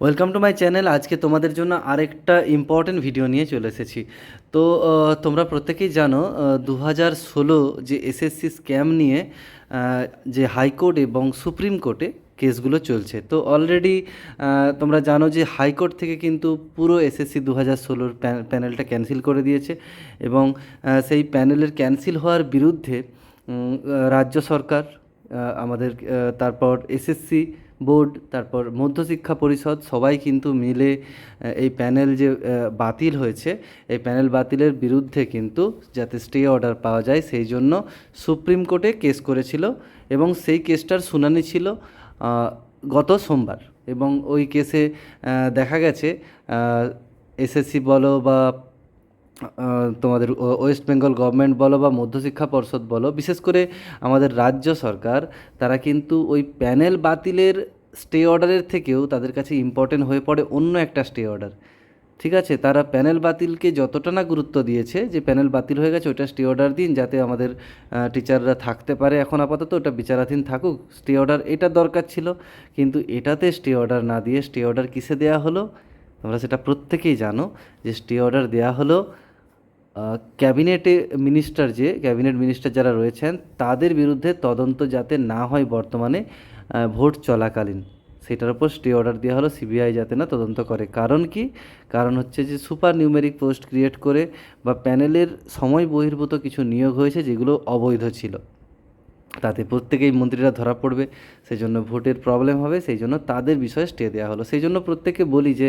Welcome to my channel আজকে তোমাদের জন্য আরেকটা ইম্পর্টেন্ট ভিডিও নিয়ে চলে এসেছি। তো তোমরা প্রত্যেকেই জানো দু হাজার ষোলো যে এসএসসি স্ক্যাম নিয়ে যে হাইকোর্ট এবং সুপ্রিম কোর্টে কেসগুলো চলছে। তো অলরেডি তোমরা জানো যে হাইকোর্ট থেকে কিন্তু পুরো এসএসসি দু হাজার ষোলোর প্যানেলটা ক্যান্সেল করে দিয়েছে এবং সেই প্যানেলের ক্যান্সেল হওয়ার বিরুদ্ধে রাজ্য সরকার আমাদের তারপর এসএসসি বোর্ড, তারপর মধ্যশিক্ষা পরিষদ, সবাই কিন্তু মিলে এই প্যানেল যে বাতিল হয়েছে, এই প্যানেল বাতিলের বিরুদ্ধে কিন্তু যাতে স্টে অর্ডার পাওয়া যায়, সেই জন্য সুপ্রিম কোর্টে কেস করেছিল এবং সেই কেসটার শুনানি ছিল গত সোমবার। এবং ওই কেসে দেখা গেছে এসএসসি বলো বা তোমাদের ওয়েস্ট বেঙ্গল গভর্নমেন্ট বলো বা মধ্যশিক্ষা পর্ষদ বলো, বিশেষ করে আমাদের রাজ্য সরকার, তারা কিন্তু ওই প্যানেল বাতিলের স্টে অর্ডারের থেকেও তাদের কাছে ইম্পর্টেন্ট হয়ে পড়ে অন্য একটা স্টে অর্ডার ঠিক আছে, তারা প্যানেল বাতিলকে যতটা না গুরুত্ব দিয়েছে, যে প্যানেল বাতিল হয়ে গেছে ওটা স্টে অর্ডার দিন যাতে আমাদের টিচাররা থাকতে পারে। এখন আপাতত ওটা বিচারাধীন থাকুক স্টে অর্ডার এটা দরকার ছিল, কিন্তু এটাতে স্টে অর্ডার না দিয়ে স্টে অর্ডার কিসে দেওয়া হলো? তোমরা সেটা প্রত্যেকেই জানো যে স্টে অর্ডার দেওয়া হলো ক্যাবিনেটে মিনিস্টার যে, ক্যাবিনেট মিনিস্টার যারা রয়েছেন, তাদের বিরুদ্ধে তদন্ত যাতে না হয় বর্তমানে ভোট চলাকালীন। সেটার উপর স্টে অর্ডার দেওয়া হলো, সিবিআই যাতে না তদন্ত করে। কারণ কি? কারণ হচ্ছে যে সুপার নিউমেরিক পোস্ট ক্রিয়েট করে বা প্যানেলের সময় বহির্ভূত কিছু নিয়োগ হয়েছে, যেগুলো অবৈধ ছিল। তাতে প্রত্যেকেই মন্ত্রীরা ধরা পড়বে সেই জন্য ভোটের প্রবলেম হবে সেই জন্য তাদের বিষয়ে স্টে দেওয়া হলো। সেই জন্য প্রত্যেককে বলি যে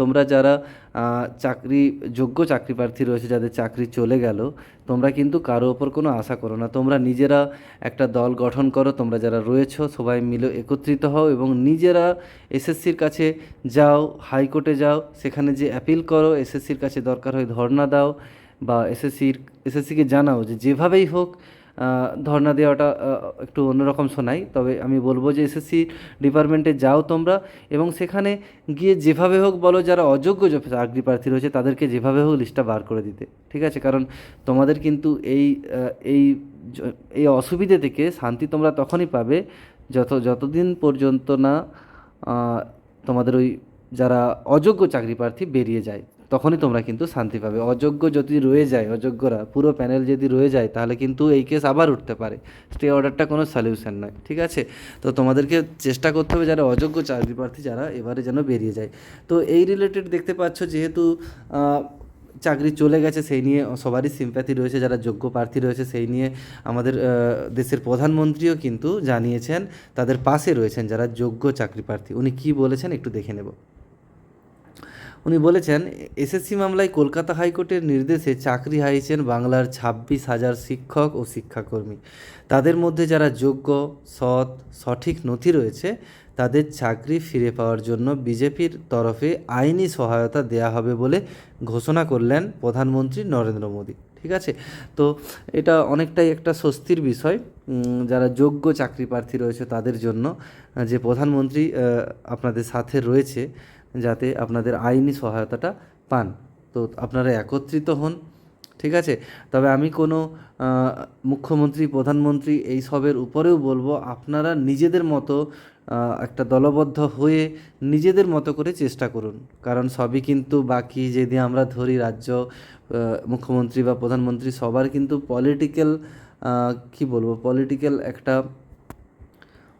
তোমরা যারা চাকরি, যোগ্য চাকরি প্রার্থী রয়েছে, যাদের চাকরি চলে গেল, তোমরা কিন্তু কারও ওপর কোনো আশা করো না। তোমরা নিজেরা একটা দল গঠন করো, তোমরা যারা রয়েছো, সবাই মিলে একত্রিত হও এবং নিজেরা এসএসসির কাছে যাও, হাইকোর্টে যাও, সেখানে যে অ্যাপিল করো, এসএসসির কাছে দরকার হয় ধর্ণা দাও বা এসএসসির, এসএসসিকে জানাও যে যেভাবেই হোক ধর্ণা দেওয়াটা একটু অন্যরকম শোনাই। তবে আমি বলব যে এসএসসি ডিপার্টমেন্টে যাও তোমরা এবং সেখানে গিয়ে যেভাবে হোক বলো যারা অযোগ্য চাকরি প্রার্থী রয়েছে তাদেরকে যেভাবে হোক লিস্টটা বার করে দিতে, ঠিক আছে? কারণ তোমাদের কিন্তু এই এই এই অসুবিধে থেকে শান্তি তোমরা তখনই পাবে যত, যতদিন পর্যন্ত না তোমাদের ওই যারা অযোগ্য চাকরি প্রার্থী বেরিয়ে যায়। তখনই তোমরা কিন্তু শান্তি পাবে। অযোগ্য যদি রয়ে যায়, অযোগ্যরা, পুরো প্যানেল যদি রয়ে যায়, তাহলে কিন্তু এই কেস আবার উঠতে পারে। স্টে অর্ডারটা কোনো সলিউশন নয়, ঠিক আছে? তো তোমাদেরকে চেষ্টা করতে হবে যারা অযোগ্য চাকরি প্রার্থী, যারা এবারে যেন বেরিয়ে যায়। তো এই রিলেটেড দেখতে পাচ্ছ যেহেতু চাকরি চলে গেছে, সেই নিয়ে সবারই সিম্প্যাথি রয়েছে, যারা যোগ্য প্রার্থী রয়েছে, সেই নিয়ে আমাদের দেশের প্রধানমন্ত্রীও কিন্তু জানিয়েছেন, তাদের পাশে রয়েছেন যারা যোগ্য চাকরি প্রার্থী। উনি কী বলেছেন একটু দেখে নেব। উনি বলেছেন, এসএসসি মামলায় কলকাতা হাইকোর্টের নির্দেশে চাকরি হারিয়েছেন বাংলার ছাব্বিশ হাজার শিক্ষক ও শিক্ষাকর্মী। তাদের মধ্যে যারা যোগ্য, সৎ, সঠিক নথি রয়েছে, তাদের চাকরি ফিরে পাওয়ার জন্য বিজেপির তরফে আইনি সহায়তা দেয়া হবে বলে ঘোষণা করলেন প্রধানমন্ত্রী নরেন্দ্র মোদী। ঠিক আছে? তো এটা অনেকটাই একটা স্বস্তির বিষয়। যারা যোগ্য চাকরি প্রার্থী রয়েছে তাদের জন্য যে প্রধানমন্ত্রী আপনাদের সাথে রয়েছে যাতে আপনাদের আইনি সহায়তাটা পান। তো আপনারা একত্রিত হন, ঠিক আছে? তবে আমি কোনো মুখ্যমন্ত্রী, প্রধানমন্ত্রী এই সবের উপরেও বলব, আপনারা নিজেদের মতো একটা দলবদ্ধ হয়ে নিজেদের মতো করে চেষ্টা করুন। কারণ সবই কিন্তু বাকি, যদি আমরা ধরি রাজ্য মুখ্যমন্ত্রী বা প্রধানমন্ত্রী, সবার কিন্তু পলিটিক্যাল কি বলব পলিটিক্যাল একটা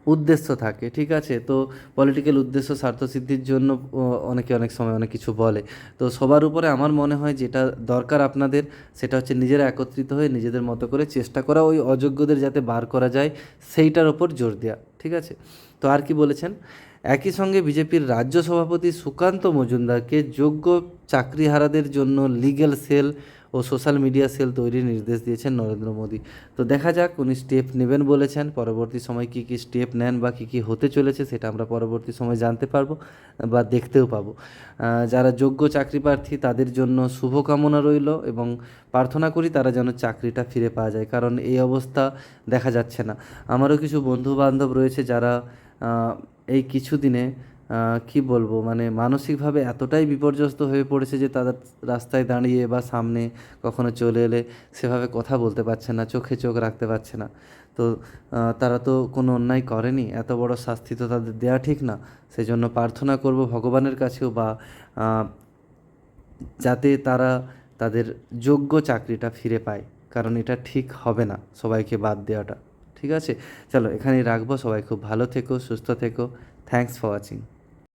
উদ্দেশ্য থাকে, ঠিক আছে? তো পলিটিক্যাল উদ্দেশ্য স্বার্থসিদ্ধির জন্য অনেকে অনেক সময় অনেক কিছু বলে। তো সবার উপরে আমার মনে হয় যেটা দরকার আপনাদের, সেটা হচ্ছে নিজেরা একত্রিত হয়ে নিজেদের মতো করে চেষ্টা করা, ওই অযোগ্যদের যাতে বার করা যায়, সেইটার ওপর জোর দেওয়া ঠিক আছে? তো আর কি বলেছেন? একই সঙ্গে বিজেপির রাজ্য সভাপতি সুকান্ত মজুমদারকে যোগ্য চাকরিহারাদের জন্য লিগ্যাল সেল ও সোশ্যাল মিডিয়া সেল তৈরির নির্দেশ দিয়েছেন নরেন্দ্র মোদী। তো দেখা যাক উনি স্টেপ নেবেন বলেছেন। পরবর্তী সময় কী কী স্টেপ নেন বা কী কী হতে চলেছে সেটা আমরা পরবর্তী সময় জানতে পারব বা দেখতেও পাবো। যারা যোগ্য চাকরি প্রার্থী তাদের জন্য শুভকামনা রইল এবং প্রার্থনা করি তারা যেন চাকরিটা ফিরে পাওয়া যায়, কারণ এই অবস্থা দেখা যাচ্ছে না। আমারও কিছু বন্ধু বান্ধব রয়েছে যারা এই কিছুদিনে কি বলব? মানে মানসিকভাবে এতটাই বিপর্যস্ত হয়ে পড়েছে যে তাদের রাস্তায় দাঁড়িয়ে বা সামনে কখনো চলে এলে সেভাবে কথা বলতে পারছে না, চোখে চোখ রাখতে পারছে না। তো তারা তো কোনো অন্যায় করেনি। এত বড় শাস্তি তো তাদের দেওয়া ঠিক না। সেই জন্য প্রার্থনা করব ভগবানের কাছেও বা যাতে তারা তাদের যোগ্য চাকরিটা ফিরে পায়। কারণ এটা ঠিক হবে না সবাইকে বাদ দেওয়াটা। ঠিক আছে? চলো এখানেই রাখব। সবাই খুব ভালো থেকো, সুস্থ থেকো। Thanks for watching